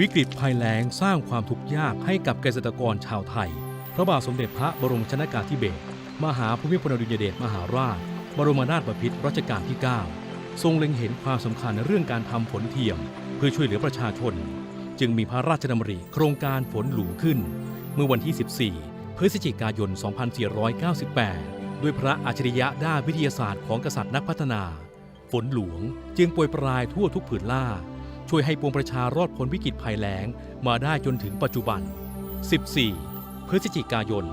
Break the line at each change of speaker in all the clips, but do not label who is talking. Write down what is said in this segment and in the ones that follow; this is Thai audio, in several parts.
วิกฤตภัยแล้งสร้างความทุกข์ยากให้กับเกษตรกรชาวไทย พระบาทสมเด็จพระบรมชนากาธิเบศรมหาภูมิพลอดุลยเดชมหาราช บรมนาถบพิตรรัชกาลที่ 9 ทรงเล็งเห็นความสำคัญในเรื่องการทำฝนเทียม เพื่อช่วยเหลือประชาชน จึงมีพระราชดำริโครงการฝนหลวงขึ้น เมื่อวันที่ 14 พฤศจิกายน 2498 ด้วยพระอัจฉริยะด้านวิทยาศาสตร์ของกษัตริย์นักพัฒนา ฝนหลวงจึงโปรยปรายทั่วทุกผืนล่า ช่วยให้ปวงประชารอดพ้นวิกฤตภัยแล้งมาได้จนถึงปัจจุบัน 14 พฤศจิกายน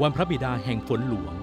วันพระบิดาแห่งฝนหลวง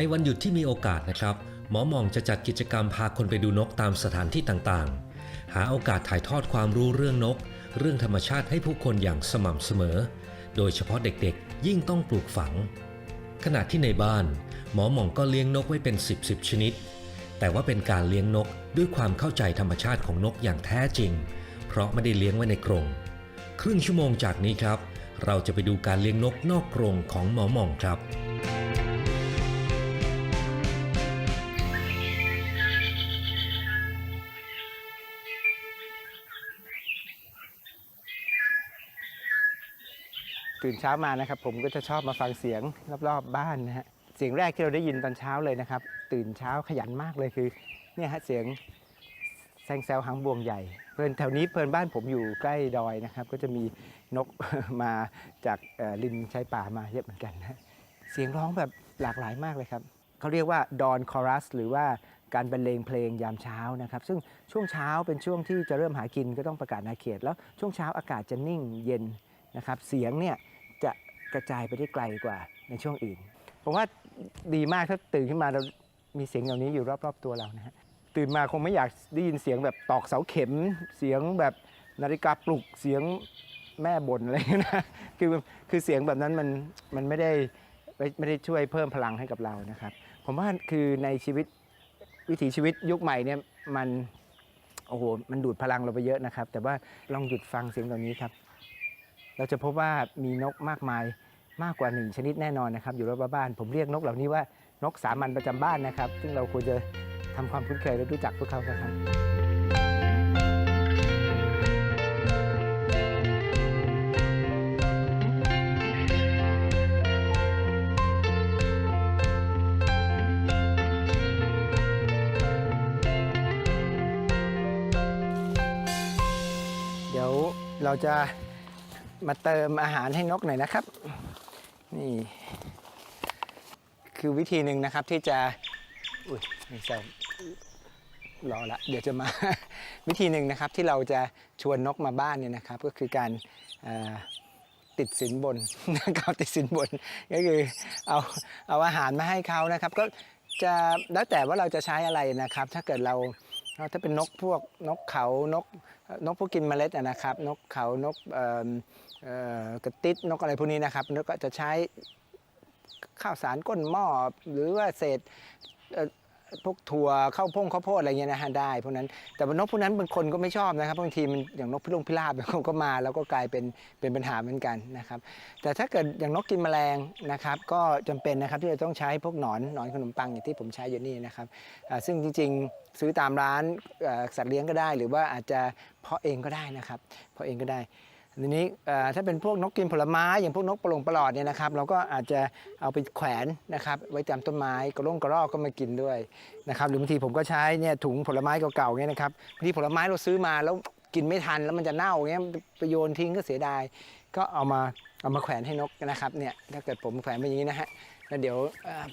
ในวันหยุดที่มีโอกาสนะครับ หมอหมองจะจัดกิจกรรมพาคนไปดูนกตามสถานที่ต่างๆ หาโอกาสถ่ายทอดความรู้เรื่องนก เรื่องธรรมชาติให้ผู้คนอย่างสม่ำเสมอ โดยเฉพาะเด็กๆ ยิ่งต้องปลูกฝัง ขณะที่ในบ้าน หมอหมองก็เลี้ยงนกไว้เป็น 10บสชนิด แต่ว่าเป็นการเลี้ยงนกด้วยความเข้าใจธรรมชาติของนกอย่างแท้จริง เพราะไม่ได้เลี้ยงไว้ในกรงครึ่งชั่วโมงจากนี้ครับ เราจะไปดูการเลี้ยงนกนอกกรงของหมอหมองครับ
ตื่นเช้ามานะครับ ผมก็จะชอบมาฟังเสียงรอบๆบ้านนะฮะเสียงแรกที่เราได้ยินตอนเช้าเลยนะครับ ตื่นเช้าขยันมากเลยคือเนี่ยฮะเสียงแซงแซวหางบวงใหญ่ เพื่อนแถวนี้เพื่อนบ้านผมอยู่ใกล้ดอยนะครับ ก็จะมีนกมาจากเอ่อริมชายป่ามาเยอะเหมือนกันนะเสียงร้องแบบหลากหลายมากเลยครับเขาเรียกว่าดอนคอรัสหรือว่าการบรรเลงเพลงยามเช้านะครับ ซึ่งช่วงเช้าเป็นช่วงที่จะเริ่มหากินก็ต้องประกาศนาเขต แล้วช่วงเช้าอากาศจะนิ่งเย็นนะครับ เสียงเนี่ย จะกระจายไปได้ไกลกว่าในช่วงอื่น ผมว่าดีมากถ้าตื่นขึ้นมาเรามีเสียงเหล่านี้อยู่รอบๆตัวเรานะฮะตื่นมาคงไม่อยากได้ยินเสียงแบบตอกเสาเข็ม เสียงแบบนาฬิกาปลุกเสียงแม่บ่นอะไรนะคือคือเสียงแบบนั้นมันมันไม่ได้ไม่ไม่ได้ช่วยเพิ่มพลังให้กับเรานะครับ ผมว่าคือในชีวิตวิถีชีวิตยุคใหม่เนี่ยมันโอ้โหมันดูดพลังเราไปเยอะนะครับ แต่ว่าลองหยุดฟังเสียงเหล่านี้ครับ เราจะพบว่ามีนกมากมายมากกว่าหนึ่งชนิดแน่นอนนะครับ อยู่รอบบ้านผมเรียกนกเหล่านี้ว่านกสามัญประจำบ้านนะครับ ซึ่งเราควรจะทำความคุ้นเคยและรู้จักพวกเขาครับเดี๋ยวเราจะ มาเติมอาหารให้นกหน่อยนะครับ นี่คือวิธีหนึ่งนะครับที่จะ อุ้ยไม่ใช่รอละเดี๋ยวจะมา วิธีหนึ่งนะครับที่เราจะชวนนกมาบ้านเนี่ยนะครับ ก็คือการติดสินบนนะครับติดสินบนก็คือเอาเอาอาหารมาให้เขานะครับ ก็จะแล้วแต่ว่าเราจะใช้อะไรนะครับ ถ้าเกิดเราถ้าเป็นนกพวกนกเขานกนกพวกกินเมล็ดอะนะครับ นกเขานกเอ่อ กระติดนกอะไรพวกนี้นะครับนกก็จะใช้ข้าวสารก้นหม้อหรือว่าเศษพวกถั่วข้าวโพงข้าวโพดอะไรเงี้ยนะฮะได้พวกนั้นแต่ว่านกพวกนั้นบางคนก็ไม่ชอบนะครับบางทีมันอย่างนกพิรุงพิราบเขาก็มาแล้วก็กลายเป็นเป็นปัญหาเหมือนกันนะครับ แต่ถ้าเกิดอย่างนกกินแมลงนะครับ ก็จำเป็นนะครับที่จะต้องใช้พวกหนอนหนอนขนมปังอย่างที่ผมใช้อยู่นี่นะครับซึ่งจริงๆซื้อตามร้านสัตว์เลี้ยงก็ได้ หรือว่าอาจจะเพาะเองก็ได้นะครับเพาะเองก็ได้ ทีนี้ถ้าเป็นพวกนกกินผลไม้อย่างพวกนกปลงปลอดเนี่ยนะครับ เราก็อาจจะเอาไปแขวนนะครับ ไว้ตามต้นไม้กระร่งกระรอกก็มากินด้วยนะครับ หรือบางทีผมก็ใช้เนี่ยถุงผลไม้เก่าๆเนี่ยนะครับบางทีผลไม้เราซื้อมาแล้วกินไม่ทันแล้วมันจะเน่าเงี้ยไปโยนทิ้งก็เสียดาย ก็เอามาเอามาแขวนให้นกนะครับเนี่ยถ้าเกิดผมแขวนไปอย่างนี้นะฮะแล้วเดี๋ยว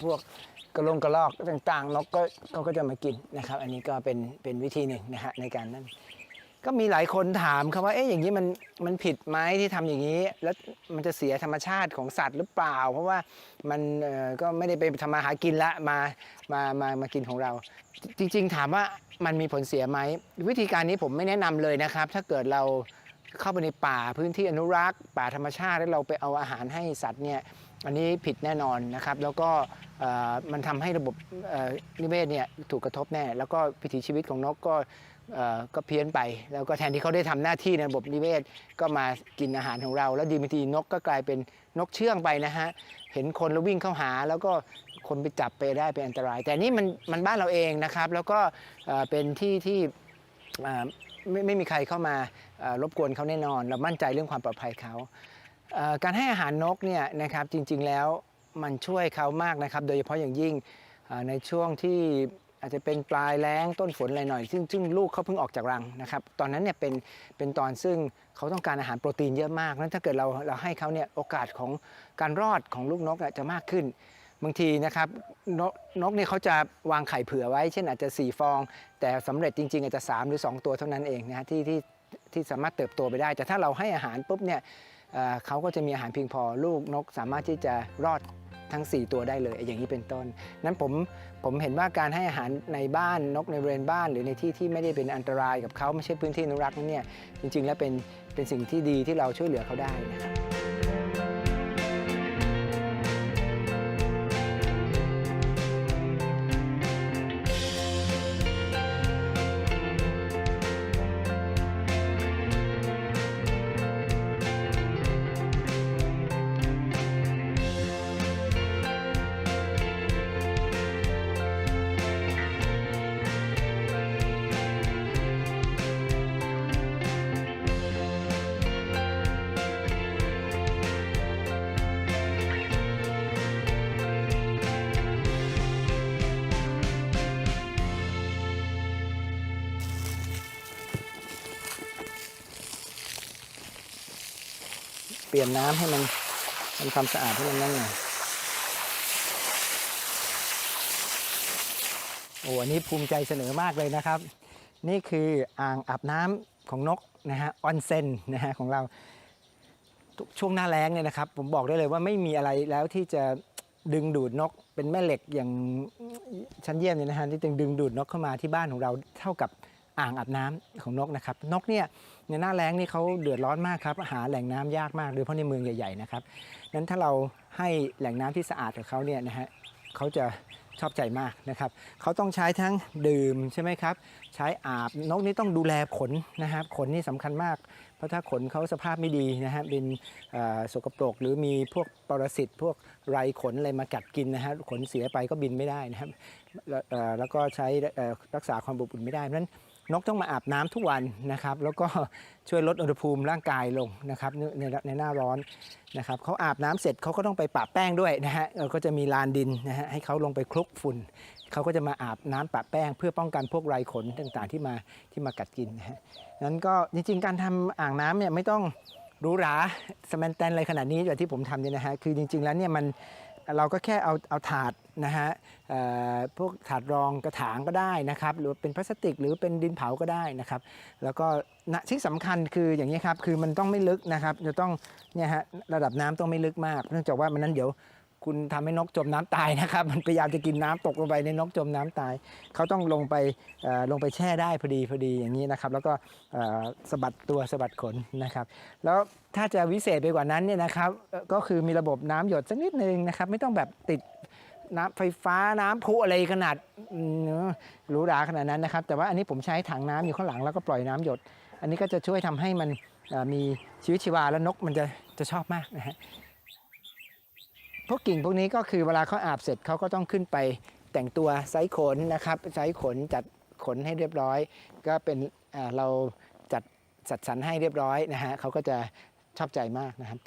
พวกกระลงกระรอกต่างๆนกก็เขาก็จะมากินนะครับ อันนี้ก็เป็นเป็นวิธีหนึ่งนะฮะในการนั่น ก็มีหลายคนถามครับว่าเอ๊ะอย่างนี้มันมันผิดไหมที่ทำอย่างนี้ แล้วมันจะเสียธรรมชาติของสัตว์หรือเปล่า เพราะว่ามันก็ไม่ได้ไปทำมาหากินละมามามามากินของเรา จริง ๆ ถามว่ามันมีผลเสียไหมวิธีการนี้ผมไม่แนะนำเลยนะครับ ถ้าเกิดเราเข้าไปในป่าพื้นที่อนุรักษ์ ป่าธรรมชาติแล้วเราไปเอาอาหารให้สัตว์เนี่ยอันนี้ผิดแน่นอนนะครับ แล้วก็มันทำให้ระบบนิเวศเนี่ยถูกกระทบแน่ แล้วก็วิถีชีวิตของนกก็ ก็เพี้ยนไป แล้วก็แทนที่เขาได้ทำหน้าที่ในระบบนิเวศ ก็มากินอาหารของเรา แล้วดีไม่ดีนกก็กลายเป็นนกเชื่องไปนะฮะ เห็นคนแล้ววิ่งเข้าหา แล้วก็คนไปจับไปได้เป็นอันตราย แต่นี่มันมันบ้านเราเองนะครับ แล้วก็เป็นที่ที่ไม่ไม่มีใครเข้ามารบกวนเขาแน่นอน เรามั่นใจเรื่องความปลอดภัยเขา การให้อาหารนกเนี่ยนะครับจริงๆแล้วมันช่วยเขามากนะครับ โดยเฉพาะอย่างยิ่งในช่วงที่ อาจจะเป็นปลายแล้งต้นฝนอะไรหน่อย ซึ่งซึ่งลูกเขาเพิ่งออกจากรังนะครับ ตอนนั้นเนี่ยเป็นเป็นตอนซึ่งเขาต้องการอาหารโปรตีนเยอะมากนั้นถ้าเกิดเราเราให้เขาเนี่ยโอกาสของการรอดของลูกนกจะมากขึ้น บางทีนะครับนกนกเนี่ยเขาจะวางไข่เผื่อไว้ เช่นอาจจะ 4 ฟอง แต่สำเร็จจริง ๆ อาจจะ 3 หรือ 2 ตัวเท่านั้นเองนะฮะที่ที่ที่สามารถเติบโตไปได้ แต่ถ้าเราให้อาหารปุ๊บเนี่ยเขาก็จะมีอาหารเพียงพอลูกนกสามารถที่จะรอด ทั้ง 4 ตัวได้เลยอย่างนี้เป็นต้น นั้นผมผมเห็นว่าการให้อาหารในบ้านนกในบริเวณบ้าน หรือในที่ที่ไม่ได้เป็นอันตรายกับเขาไม่ใช่พื้นที่อนุรักษ์นั้นเนี่ยจริงๆ แล้วเป็นเป็นสิ่งที่ดีที่เราช่วยเหลือเขาได้นะครับ เปลี่ยนน้ำให้มันทำความสะอาดให้มันนั่นหน่อยโอ้อันนี้ภูมิใจเสนอมากเลยนะครับ นี่คืออ่างอาบน้ำของนกนะฮะออนเซนนะฮะของเราช่วงหน้าแล้งเนี่ยนะครับ ผมบอกได้เลยว่าไม่มีอะไรแล้วที่จะดึงดูดนกเป็นแม่เหล็กอย่างชั้นเยี่ยมเนี่ยนะฮะที่จะดึงดูดนกเข้ามาที่บ้านของเราเท่ากับ อ่างอาบน้ำของนกนะครับ นกเนี่ยในหน้าแล้งนี่เขาเดือดร้อนมากครับหาแหล่งน้ำยากมากโดยเฉพาะในเมืองใหญ่ๆนะครับนั้นถ้าเราให้แหล่งน้ำที่สะอาดกับเขาเนี่ยนะฮะเขาจะชอบใจมากนะครับเขาต้องใช้ทั้งดื่มใช่ไหมครับ ใช้อาบนกนี่ต้องดูแลขนนะครับ ขนนี่สำคัญมาก เพราะถ้าขนเขาสภาพไม่ดีนะฮะเป็นสกปรก หรือมีพวกปรสิตพวกไรขนอะไรมากัดกินนะฮะขนเสียไปก็บินไม่ได้นะครับแล้วก็ใช้รักษาความอบอุ่นไม่ได้เพราะฉะนั้น นกต้องมาอาบน้ำทุกวันนะครับ แล้วก็ช่วยลดอุณหภูมิร่างกายลงนะครับในในหน้าร้อนนะครับเขาอาบน้ำเสร็จเขาก็ต้องไปปะแป้งด้วยนะฮะเราก็จะมีลานดินนะฮะให้เขาลงไปคลุกฝุ่นเขาก็จะมาอาบน้ำปะแป้ง เพื่อป้องกันพวกไรขนต่างๆที่มาที่มากัดกินนะฮะนั้นก็จริงๆ การทำอ่างน้ำเนี่ยไม่ต้องหรูหราสแมนแตนอะไรขนาดนี้แบบที่ผมทำเนี่ยนะฮะคือจริง ๆแล้วเนี่ยมัน เราก็แค่เอาเอาถาดนะฮะพวกถาดรองกระถางก็ได้นะครับ หรือเป็นพลาสติกหรือเป็นดินเผาก็ได้นะครับ แล้วก็นะที่สำคัญคืออย่างนี้ครับคือมันต้องไม่ลึกนะครับจะต้องเนี่ยฮะระดับน้ำต้องไม่ลึกมาก เนื่องจากว่ามันนั้นเดี๋ยว คุณทำให้นกจมน้ำตายนะครับ มันพยายามจะกินน้ำตกลงไปในนกจมน้ำตาย เขาต้องลงไปลงไปแช่ได้พอดีพอดีอย่างนี้นะครับ แล้วก็สะบัดตัวสะบัดขนนะครับ แล้วถ้าจะวิเศษไปกว่านั้นเนี่ยนะครับ ก็คือมีระบบน้ำหยดสักนิดนึงนะครับ ไม่ต้องแบบติดน้ำไฟฟ้าน้ำพุอะไรขนาดหรูหราขนาดนั้นนะครับ แต่ว่าอันนี้ผมใช้ถังน้ำอยู่ข้างหลังแล้วก็ปล่อยน้ำหยด อันนี้ก็จะช่วยทำให้มันมีชีวิตชีวาแล้วนกมันจะจะชอบมากนะฮะ พวกกิ่งพวกนี้ก็คือเวลาเขาอาบเสร็จเขาก็ต้องขึ้นไปแต่งตัวไซส์ขนนะครับไซส์ขนจัดขนให้เรียบร้อย ก็เป็นเอ่อเราจัดจัดสรรให้เรียบร้อยนะฮะเขาก็จะชอบใจมากนะครับ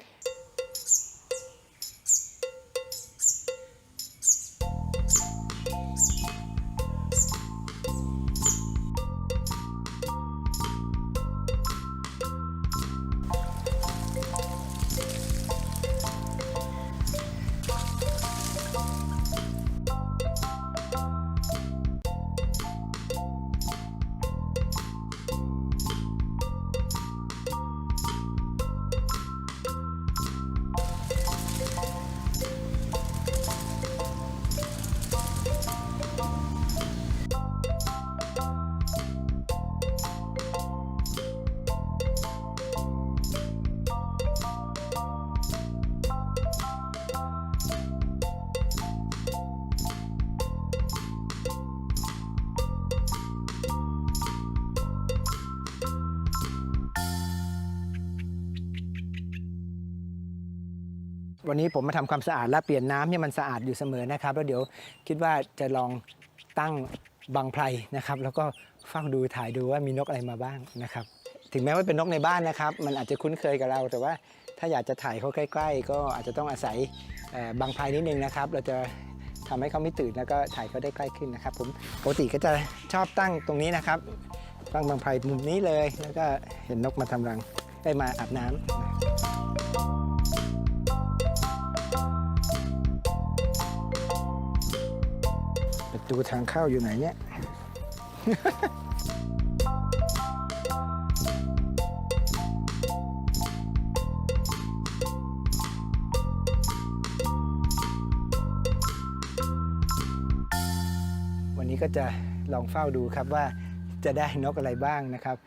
วันนี้ผมมาทำความสะอาดและเปลี่ยนน้ำให้มันสะอาดอยู่เสมอนะครับ แล้วเดี๋ยวคิดว่าจะลองตั้งบังไพรนะครับ แล้วก็เฝ้าดูถ่ายดูว่ามีนกอะไรมาบ้างนะครับ ถึงแม้ว่าเป็นนกในบ้านนะครับ มันอาจจะคุ้นเคยกับเรา แต่ว่าถ้าอยากจะถ่ายเขาใกล้ ๆ ก็อาจจะต้องอาศัยบังไพรนิดนึงนะครับ เราจะทำให้เขาไม่ตื่นแล้วก็ถ่ายเขาได้ใกล้ขึ้นนะครับ ผมปกติก็จะชอบตั้งตรงนี้นะครับตั้งบังไพรมุมนี้เลย แล้วก็เห็นนกมาทำรังได้มาอาบน้ำ ประตูทางเข้าอยู่ไหนเนี่ย วันนี้ก็จะลองเฝ้าดูครับว่าจะได้นกอะไรบ้างนะครับ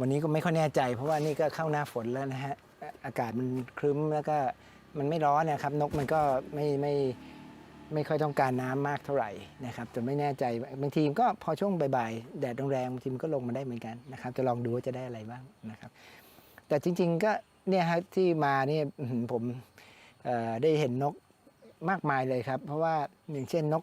วันนี้ก็ไม่ค่อยแน่ใจ เพราะว่านี่ก็เข้าหน้าฝนแล้วนะฮะ อากาศมันครึ้มแล้วก็มันไม่ร้อนนะครับ นกมันก็ไม่ไม่ไไม่ค่อยต้องการน้ำมากเท่าไหร่นะครับจนไม่แน่ใจบางทีมก็พอช่วงบ่ายๆแดดแรงบางทีมนก็ลงมาได้เหมือนกันนะครับ จะลองดูว่าจะได้อะไรบ้างนะครับ แต่จริง ๆก็เนี่ยครับที่มาเนี่ยผมได้เห็นนกมากมายเลยครับ เพราะว่าอย่างเช่นนก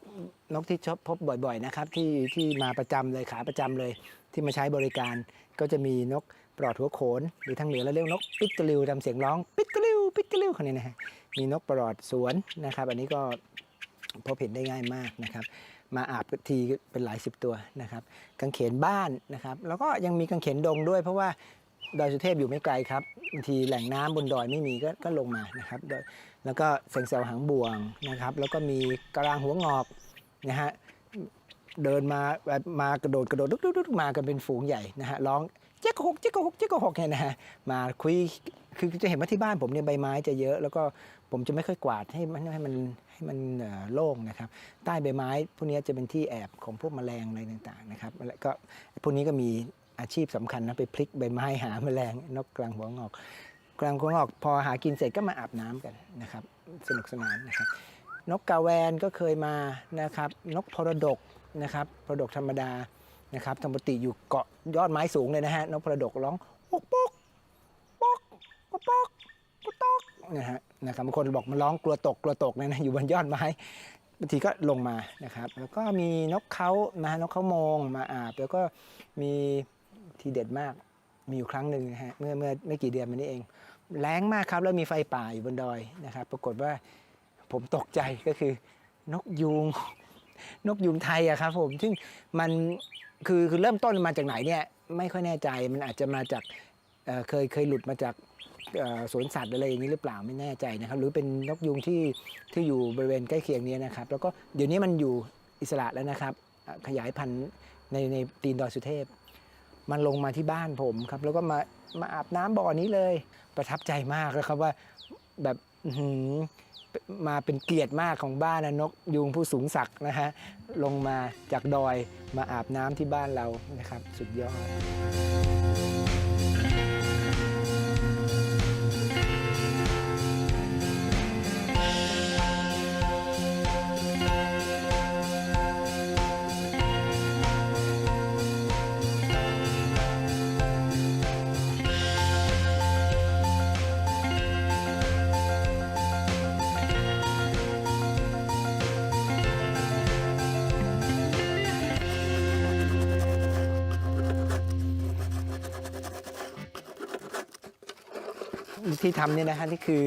นกที่ชอบพบบ่อย ๆ นะครับ ที่ที่มาประจำเลยขาประจำเลยที่มาใช้บริการ ก็จะมีนกปลอดหัวโขน หรือทางเหนือเราเรียกนกปิดกระลิวทำเสียงร้องปิดกระลิวปิดกระลิวคนนี้นะฮะมีนกปลอดสวนนะครับ อันนี้ก็ พบเห็นได้ง่ายมากนะครับ มาอาบทีเป็นหลายสิบตัวนะครับกังเขนบ้านนะครับ แล้วก็ยังมีกังเขนดงด้วย เพราะว่าดอยสุเทพอยู่ไม่ไกลครับบางทีแหล่งน้ำบนดอยไม่มีก็ก็ลงมานะครับแล้วก็แสงแสวหางบ่วงนะครับ แล้วก็มีกระรางหัวงอกนะฮะ เดินมาแบบมากระโดดกระโดดลุกลุกมากันเป็นฝูงใหญ่นะฮะร้องเจ๊กหกเจ๊กหกเจ๊กหกเนี่ยนะฮะมาคุยคือจะเห็นว่าที่บ้านผมเนี่ยใบไม้จะเยอะ แล้วก็ผมจะไม่ค่อยกวาดให้มันให้มันให้มันโล่งนะครับ ใต้ใบไม้พวกนี้จะเป็นที่แอบของพวกแมลงอะไรต่างๆนะครับแล้วก็พวกนี้ก็มีอาชีพสำคัญนะไปพลิกใบไม้หาแมลงนกกลางหัวงอก กลางหัวงอก พอหากินเสร็จก็มาอาบน้ำกันนะครับ สนุกสนานนะครับ นกกาแวนก็เคยมานะครับ นกพรดก นะครับพรดกธรรมดานะครับธรรมติอยู่เกาะยอดไม้สูงเลยนะฮะนกพรดกร้องปกปกปกปกปกปกตกนะฮะนะครับบางคนบอกมันร้องกลัวตกกลัวตกเนยนะอยู่บนยอดไม้บางทีก็ลงมานะครับ แล้วก็มีนกเขานะฮะนกเขาโมงมาอาบ แล้วก็มีทีเด็ดมากมีอยู่ครั้งหนึ่งนะฮะเมื่อเมื่อไม่กี่เดือนมานี้เองแรงมากครับแล้วมีไฟป่าอยู่บนดอยนะครับ ปรากฏว่าผมตกใจก็คือนกยูง นกยูงไทยอะครับผมซึ่งมันคือคือเริ่มต้นมาจากไหนเนี่ยไม่ค่อยแน่ใจมันอาจจะมาจากเอ่อเคยเคยหลุดมาจากเอ่อสวนสัตว์อะไรอย่างนี้หรือเปล่าไม่แน่ใจนะครับ หรือเป็นนกยูงที่ที่อยู่บริเวณใกล้เคียงนี้นะครับ แล้วก็เดี๋ยวนี้มันอยู่อิสระแล้วนะครับอะขยายพันธุ์ในในตีนดอยสุเทพ มันลงมาที่บ้านผมครับ แล้วก็มามาอาบน้ำบ่อนี้เลย ประทับใจมากแล้วครับว่าแบบอื้อหือ มาเป็นเกียรติมากของบ้านนะนกยูงผู้สูงศักดิ์นะฮะลงมาจากดอยมาอาบน้ำที่บ้านเรานะครับ สุดยอด ที่ทำเนี่ยนะฮะนี่คือ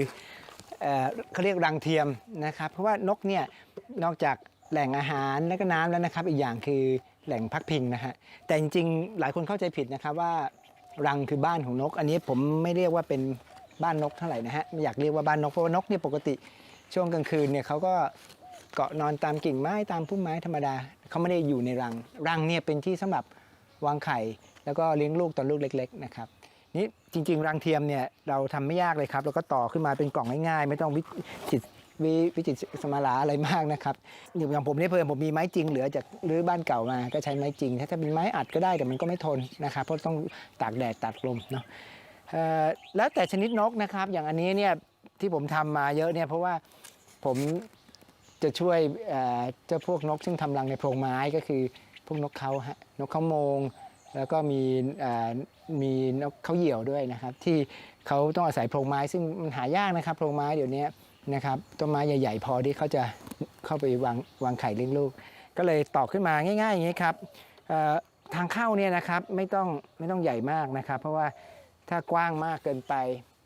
เอ่อเขาเรียกรังเทียมนะครับ เพราะว่านกเนี่ยนอกจากแหล่งอาหารและก็น้ำแล้วนะครับ อีกอย่างคือแหล่งพักพิงนะฮะแต่จริงๆ หลายคนเข้าใจผิดนะครับว่ารังคือบ้านของนก อันนี้ผมไม่เรียกว่าเป็นบ้านนกเท่าไหร่นะฮะไม่อยากเรียกว่าบ้านนกเพราะว่านกเนี่ยปกติช่วงกลางคืนเนี่ยเขาก็เกาะนอนตามกิ่งไม้ตามพุ่มไม้ธรรมดาเขาไม่ได้อยู่ในรังรังเนี่ยเป็นที่สำหรับวางไข่ แล้วก็เลี้ยงลูกตอนลูกเล็ก ๆ นะครับ นี่จริง ๆ รังเทียมเนี่ยเราทำไม่ยากเลยครับเราก็ต่อขึ้นมาเป็นกล่องง่ายๆ ไม่ต้องวิจิตวิวิจิตสมาลาอะไรมากนะครับอย่างผมเนี่ยเพิ่มผมมีไม้จริงเหลือจากรื้อบ้านเก่ามาก็ใช้ไม้จริง ถ้าจะเป็นไม้อัดก็ได้แต่มันก็ไม่ทนนะครับเพราะต้องตากแดดตากลมเนาะแล้วแต่ชนิดนกนะครับอย่างอันนี้เนี่ยที่ผมทำมาเยอะเนี่ยเพราะว่าผมจะช่วยเจ้าพวกนกซึ่งทำรังในโพรงไม้ก็คือพวกนกเขาฮะนกเขาโมง แล้วก็มีมีนกเขาเหยี่ยวด้วยนะครับ ที่เขาต้องอาศัยโพรงไม้ซึ่งมันหายากนะครับโพรงไม้เดี๋ยวนี้นะครับต้นไม้ใหญ่ ๆ พอที่เขาจะเข้าไปวางวางไข่เลี้ยงลูก ก็เลยต่อขึ้นมาง่ายๆอย่างนี้ครับทางเข้าเนี่ยนะครับไม่ต้องไม่ต้องใหญ่มากนะครับ เพราะว่าถ้ากว้างมากเกินไป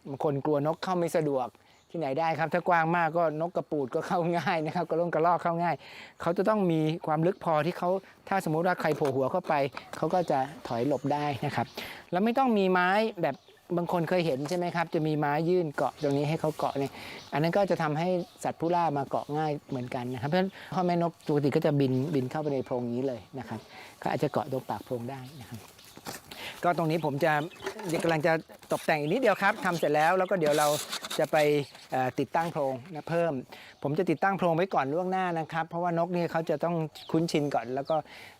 บางคนกลัวนกเข้าไม่สะดวก ที่ไหนได้ครับ ถ้ากว้างมากก็นกกระปูดก็เข้าง่ายนะครับกระล่งกระลอกเข้าง่าย เขาจะต้องมีความลึกพอที่เขาถ้าสมมุติว่าใครโผล่หัวเข้าไป เขาก็จะถอยหลบได้นะครับ แล้วไม่ต้องมีไม้แบบบางคนเคยเห็นใช่ไหมครับ จะมีไม้ยื่นเกาะตรงนี้ให้เขาเกาะเนี่ยอันนั้นก็จะทำให้สัตว์ผู้ล่ามาเกาะง่ายเหมือนกันนะครับเพราะฉะนั้นพ่อแม่นกปกติก็จะบินบินเข้าไปในโพรงนี้เลยนะครับก็อาจจะเกาะตรงปากโพรงได้นะครับก็ตรงนี้ผมจะกำลังจะตกแต่งอีกนิดเดียวครับทำเสร็จแล้วแล้วก็เดี๋ยวเรา จะไปติดตั้งโพรงนะเพิ่ม ผมจะติดตั้งโพรงไว้ก่อนล่วงหน้านะครับ เพราะว่านกนี่เขาจะต้องคุ้นชินก่อน แล้วก็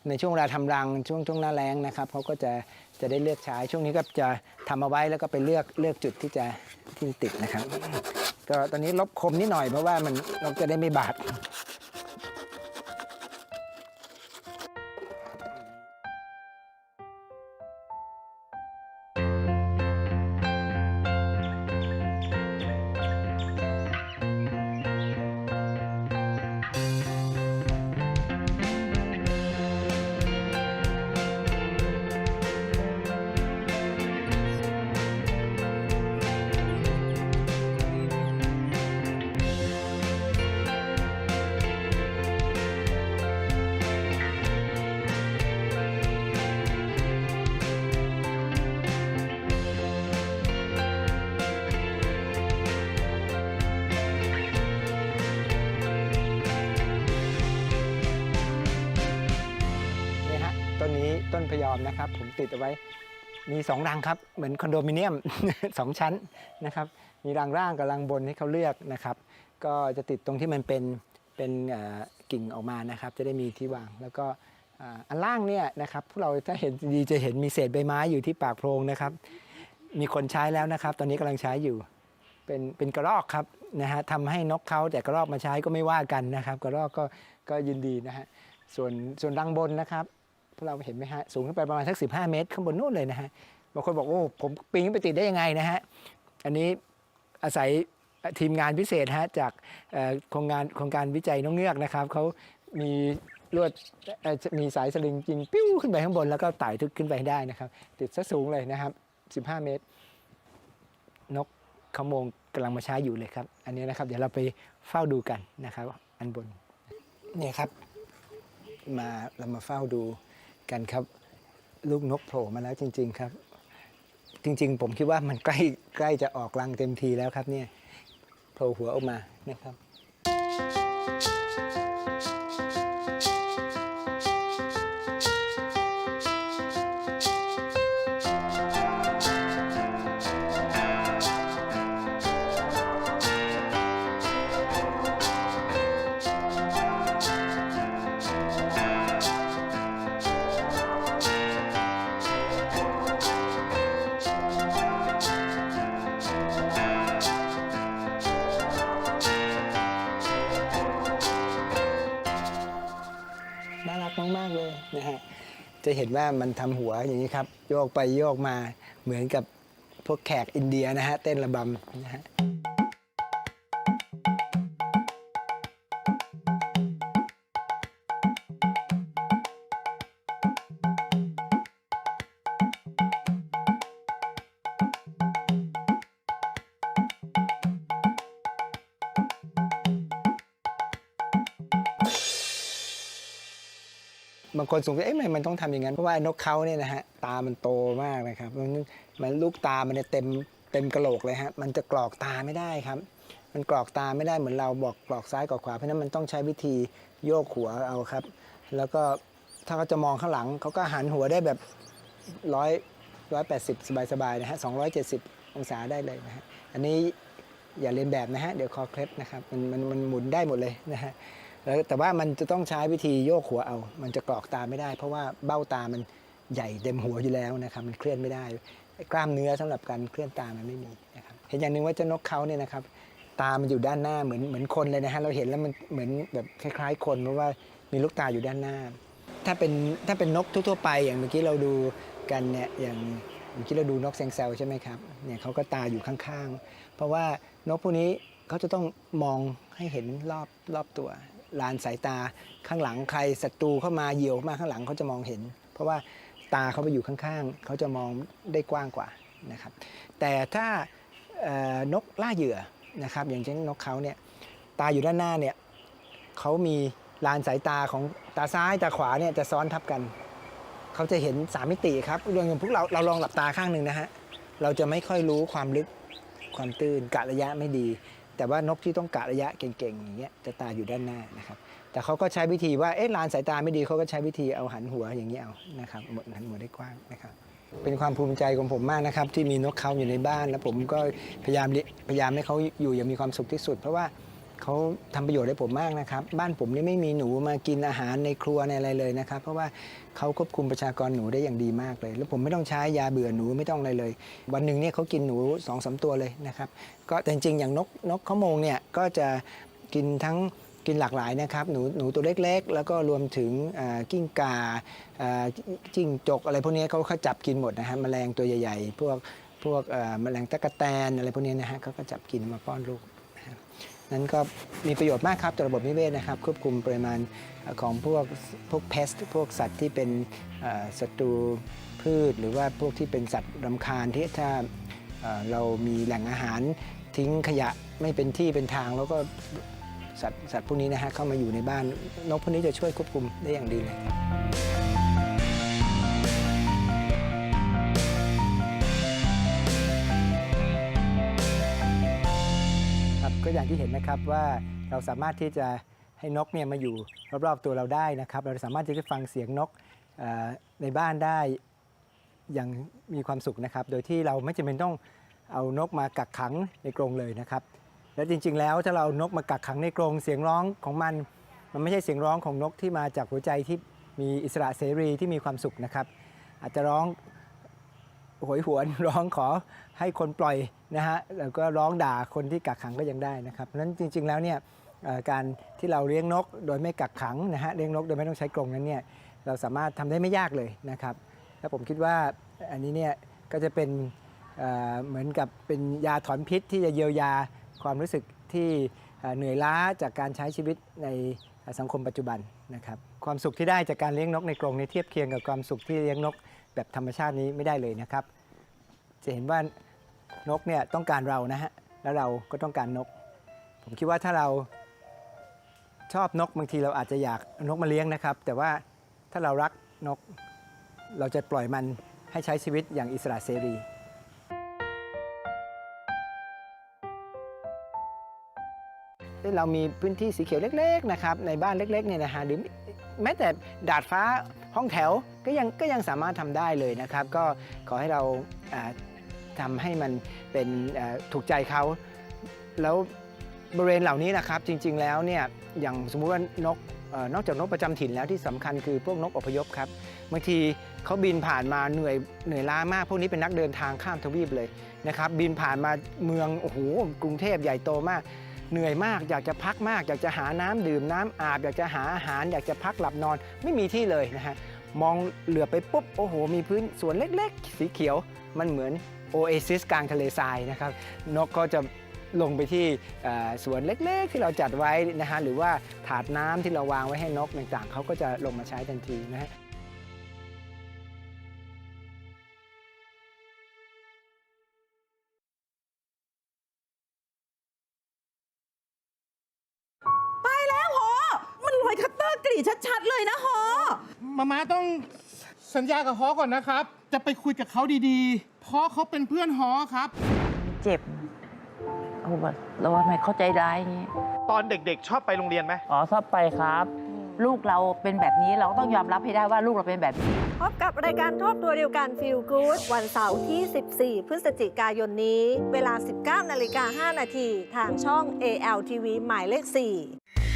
ในช่วงเวลาทำรังช่วงช่วงหน้าแรงนะครับเขาก็จะจะได้เลือกใช้ช่วงนี้ก็จะทำเอาไว้แล้วก็ไปเลือกเลือกจุดที่จะที่ติดนะครับ ก็ตอนนี้ลบคมนิดหน่อยเพราะว่ามันนกจะได้ไม่บาด พยอมนะครับ ผมติดเอาไว้มีสองรังครับ เหมือนคอนโดมิเนียม สองชั้นนะครับ มีรังล่างกับรังบนให้เขาเลือกนะครับ ก็จะติดตรงที่มันเป็นเป็นกิ่งออกมานะครับ จะได้มีที่วางแล้วก็อันล่างเนี่ยนะครับพวกเราถ้าเห็นดีจะเห็นมีเศษใบไม้อยู่ที่ปากโพรงนะครับ มีคนใช้แล้วนะครับ ตอนนี้กำลังใช้อยู่เป็นเป็นกระรอกครับนะฮะทำให้นกเขาแต่กระรอกมาใช้ก็ไม่ว่ากันนะครับ กระรอกก็ก็ยินดีนะฮะส่วนส่วนรังบนนะครับ วกเราเห็นไหมฮะสูงขึ้นไปประมาณสัก 15 เมตร ข้างบนนู่นเลยนะฮะบางคนบอกโอ้ผมปีนขึ้นไปติดได้ยังไงนะฮะอันนี้อาศัยทีมงานพิเศษฮะจากโครงงานโครงการวิจัยนกเงือกนะครับเขามีลวดมีสายสลิงยิงปิ้วขึ้นไปข้างบนแล้วก็ไต่ทึกขึ้นไปได้นะครับ ติดซะสูงเลยนะครับ 15 เมตร นกขโมงกำลังมาใช้อยู่เลยครับ อันนี้นะครับ เดี๋ยวเราไปเฝ้าดูกันนะครับ อันบนเนี่ยครับ มาเรามาเฝ้าดู กันครับ ลูกนกโผล่มาแล้วจริง ๆครับ จริง ๆ ผมคิดว่ามันใกล้ใกล้จะออกรังเต็มทีแล้วครับเนี่ยโผล่หัวออกมานะครับ จะเห็นว่ามันทำหัวอย่างนี้ครับ โยกไปโยกมาเหมือนกับพวกแขกอินเดียนะฮะเต้นระบำนะฮะ บางคนสงสัยเอ๊ะทำไมมันต้องทำอย่างนั้น เพราะว่านกเขาเนี่ยนะฮะตามันโตมากนะครับมันลูกตามันเนี่ยเต็มเต็มกระโหลกเลยฮะมันจะกรอกตาไม่ได้ครับ มันกรอกตาไม่ได้เหมือนเราบอกกรอกซ้ายกรอกขวาเพราะฉะนั้นมันต้องใช้วิธีโยกหัวเอาครับ แล้วก็ถ้าเขาจะมองข้างหลังเขาก็หันหัวได้แบบร้อยร้อยแปดสิบสบายๆนะฮะสองร้อยเจ็ดสิบองศาได้เลยนะฮะอันนี้อย่าเรียนแบบนะฮะเดี๋ยวคอเคล็ดนะครับมันมันมันหมุนได้หมดเลยนะฮะ แล้วแต่ว่ามันจะต้องใช้วิธีโยกหัวเอา มันจะกรอกตาไม่ได้ เพราะว่าเบ้าตามันใหญ่เต็มหัวอยู่แล้วนะครับ มันเคลื่อนไม่ได้ กล้ามเนื้อสำหรับการเคลื่อนตามันไม่มีนะครับ เห็นอย่างหนึ่งว่าเจ้านกเขาเนี่ยนะครับ ตามันอยู่ด้านหน้าเหมือนเหมือนคนเลยนะฮะ เราเห็นแล้วมันเหมือนแบบคล้ายๆ คนเพราะว่ามีลูกตาอยู่ด้านหน้า ถ้าเป็นถ้าเป็นนกทั่วๆไป อย่างเมื่อกี้เราดูกันเนี่ย อย่างเมื่อกี้เราดูนกแซงเซลใช่ไหมครับ เนี่ยเขาก็ตาอยู่ข้างๆ เพราะว่านกพวกนี้เขาจะต้องมองให้เห็นรอบรอบตัว ลานสายตาข้างหลังใครศัตรูเข้ามาเหยี่ยวเข้ามาข้างหลังเขาจะมองเห็น เพราะว่าตาเขาไปอยู่ข้างๆเขาจะมองได้กว้างกว่านะครับ แต่ถ้านกล่าเหยื่อนะครับ อย่างเช่นนกเขาเนี่ยตาอยู่ด้านหน้าเนี่ยเขามีลานสายตาของตาซ้ายตาขวาเนี่ยจะซ้อนทับกันเขาจะเห็นสามมิติครับเรื่องอย่างพวกเราเราลองหลับตาข้างหนึ่งนะฮะเราจะไม่ค่อยรู้ความลึกความตื้นกะระยะไม่ดี แต่ว่านกที่ต้องกะระยะเก่งๆอย่างเงี้ยจะตาอยู่ด้านหน้านะครับ แต่เขาก็ใช้วิธีว่าเอ๊ะลานสายตาไม่ดีเขาก็ใช้วิธีเอาหันหัวอย่างนี้เอานะครับหมดหันหัวได้กว้างนะครับเป็นความภูมิใจของผมมากนะครับ ที่มีนกเขาอยู่ในบ้าน แล้วผมก็พยายามพยายามให้เขาอยู่อย่างมีความสุขที่สุด เพราะว่า เขาทำประโยชน์ให้ผมมากนะครับ บ้านผมนี่ไม่มีหนูมากินอาหารในครัวในอะไรเลยนะครับ เพราะว่าเขาควบคุมประชากรหนูได้อย่างดีมากเลย แล้วผมไม่ต้องใช้ยาเบื่อหนูไม่ต้องอะไรเลย วันหนึ่งเนี่ยเขากินหนูสองสามตัวเลยนะครับ ก็แต่จริงๆอย่างนกนกเขาโมงเนี่ยก็จะกินทั้งกินหลากหลายนะครับหนูหนูตัวเล็กๆ แล้วก็รวมถึงกิ้งก่าอ่าจิ้งจกอะไรพวกนี้เขาเขาจับกินหมดนะฮะแมลงตัวใหญ่ๆ พวกพวกแมลงตะกแตนอะไรพวกนี้นะฮะเขาก็จับกินมาป้อนลูก นั้นก็มีประโยชน์มากครับต่อระบบนิเวศนะครับ ควบคุมปริมาณของพวกพวกเพสพวกสัตว์ที่เป็นศัตรูพืช หรือว่าพวกที่เป็นสัตว์รำคาญที่ถ้าเอ่อเรามีแหล่งอาหารทิ้งขยะไม่เป็นที่เป็นทางแล้วก็สัตว์สัตว์พวกนี้นะฮะเข้ามาอยู่ในบ้านนกพวกนี้จะช่วยควบคุมได้อย่างดีเลยครับ ก็อย่างที่เห็นนะครับว่าเราสามารถที่จะให้นกเนี่ยมาอยู่รอบๆตัวเราได้นะครับ เราสามารถที่จะฟังเสียงนกในบ้านได้อย่างมีความสุขนะครับ โดยที่เราไม่จำเป็นต้องเอานกมากักขังในกรงเลยนะครับ และจริงๆ แล้วถ้าเรานกมากักขังในกรงเสียงร้องของมัน มันไม่ใช่เสียงร้องของนกที่มาจากหัวใจที่มีอิสระเสรีที่มีความสุขนะครับ อาจจะร้อง โหยหวนร้องขอให้คนปล่อยนะฮะแล้วก็ร้องด่าคนที่กักขังก็ยังได้นะครับนั้นจริง ๆแล้วเนี่ยการที่เราเลี้ยงนกโดยไม่กักขังนะฮะเลี้ยงนกโดยไม่ต้องใช้กรงนั้นเนี่ยเราสามารถทำได้ไม่ยากเลยนะครับแล้วผมคิดว่าอันนี้เนี่ยก็จะเป็นเหมือนกับเป็นยาถอนพิษที่จะเยียวยาความรู้สึกที่เหนื่อยล้าจากการใช้ชีวิตในสังคมปัจจุบันนะครับความสุขที่ได้จากการเลี้ยงนกในกรงเนี่ยเทียบเคียงกับความสุขที่เลี้ยงนก แบบธรรมชาตินี้ไม่ได้เลยนะครับ จะเห็นว่านกเนี่ยต้องการเรานะฮะแล้วเราก็ต้องการนก ผมคิดว่าถ้าเราชอบนกบางทีเราอาจจะอยากนกมาเลี้ยงนะครับ แต่ว่าถ้าเรารักนก เราจะปล่อยมันให้ใช้ชีวิตอย่างอิสระเสรีเรามีพื้นที่สีเขียวเล็ก ๆ นะครับ ในบ้านเล็กๆเนี่ยนะฮะหรือแม้แต่ดาดฟ้า ห้องแถวก็ยังก็ยังสามารถทำได้เลยนะครับ ก็ขอให้เราอ่าทำให้มันเป็นถูกใจเขาแล้วบริเวณเหล่านี้นะครับจริง ๆ แล้วเนี่ยอย่างสมมุติว่านกนอกจากนกประจำถิ่นแล้วที่สำคัญคือพวกนกอพยพครับบางทีเขาบินผ่านมาเหนื่อยเหนื่อยล้ามาก พวกนี้เป็นนักเดินทางข้ามทวีปเลยนะครับบินผ่านมาเมืองโอ้โหกรุงเทพใหญ่โตมาก เหนื่อยมากอยากจะพักมาก อยากจะหาน้ำดื่มน้ำอาบ อยากจะหาอาหาร อยากจะพักหลับนอนไม่มีที่เลยนะฮะมองเหลือไปปุ๊บโอ้โห มีพื้นสวนเล็กๆ สีเขียวมันเหมือนโอเอซิสกลางทะเลทรายนะครับนกก็จะลงไปที่สวนเล็กๆ ที่เราจัดไว้นะฮะหรือว่าถาดน้ำที่เราวางไว้ให้นกต่างๆเขาก็จะลงมาใช้ทันทีนะฮะ
ชัดๆเลยนะฮอ
มาม่าต้องสัญญากับฮอก่อนนะครับ จะไปคุยกับเขาดีๆ เพราะเขาเป็นเพื่อนฮอครับ
เจ็บโอ้แบบเราว่าทำไมเข้าใจร้ายอย่างนี้
ตอนเด็กๆ ชอบไปโรงเรียนไหม
อ๋อชอบไปครับ ลูกเราเป็นแบบนี้เราก็ต้องยอมรับให้ได้ว่าลูกเราเป็นแบบนี้
พบกับรายการครอบครัวเดียวกัน Feel Good วันเสาร์ที่ 14 พฤศจิกายนนี้ เวลา 19นาฬิกา5นาทีทางช่อง ALTV หมายเลข 4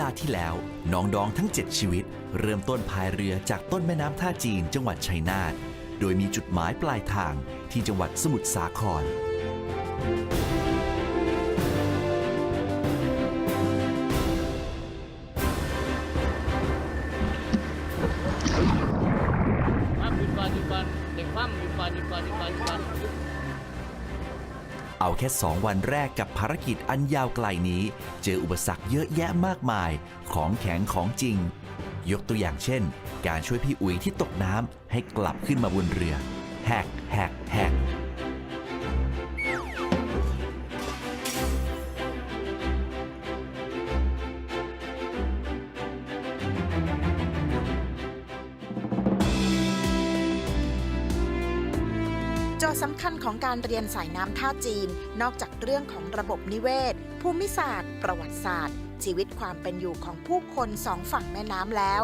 ดาห์ที่แล้ว น้องดองทั้ง 7 ชีวิต เริ่มต้นพายเรือจากต้นแม่น้ำท่าจีนจังหวัดชัยนาท โดยมีจุดหมายปลายทางที่จังหวัดสมุทรสาคร แค่ 2 วันแรกกับภารกิจอันยาวไกลนี้ เจออุปสรรคเยอะแยะมากมาย ของแข็งของจริง ยกตัวอย่างเช่น การช่วยพี่อุ๋ยที่ตกน้ำให้กลับขึ้นมาบนเรือแหกแหก
การเรียนสายน้ำท่าจีน นอกจากเรื่องของระบบนิเวศ ภูมิศาสตร์ ประวัติศาสตร์ ชีวิตความเป็นอยู่ของผู้คนสองฝั่งแม่น้ำแล้ว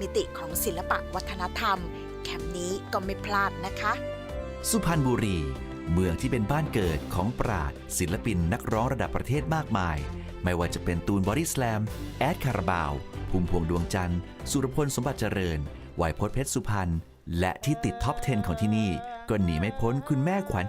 มิติของศิลปะวัฒนธรรม แคมป์นี้ก็ไม่พลาดนะคะ
สุพรรณบุรี เมืองที่เป็นบ้านเกิดของปราดศิลปินนักร้องระดับประเทศมากมาย ไม่ว่าจะเป็นตูนบอดี้สแลม แอดคาราบาว ภูมิพวงดวงจันทร์ สุรพลสมบัติเจริญไหวพจน์เพชรสุพรรณและที่ติดท็อป 10 ของที่นี่ ก็หนีไม่พ้นคุณแม่ขวัญ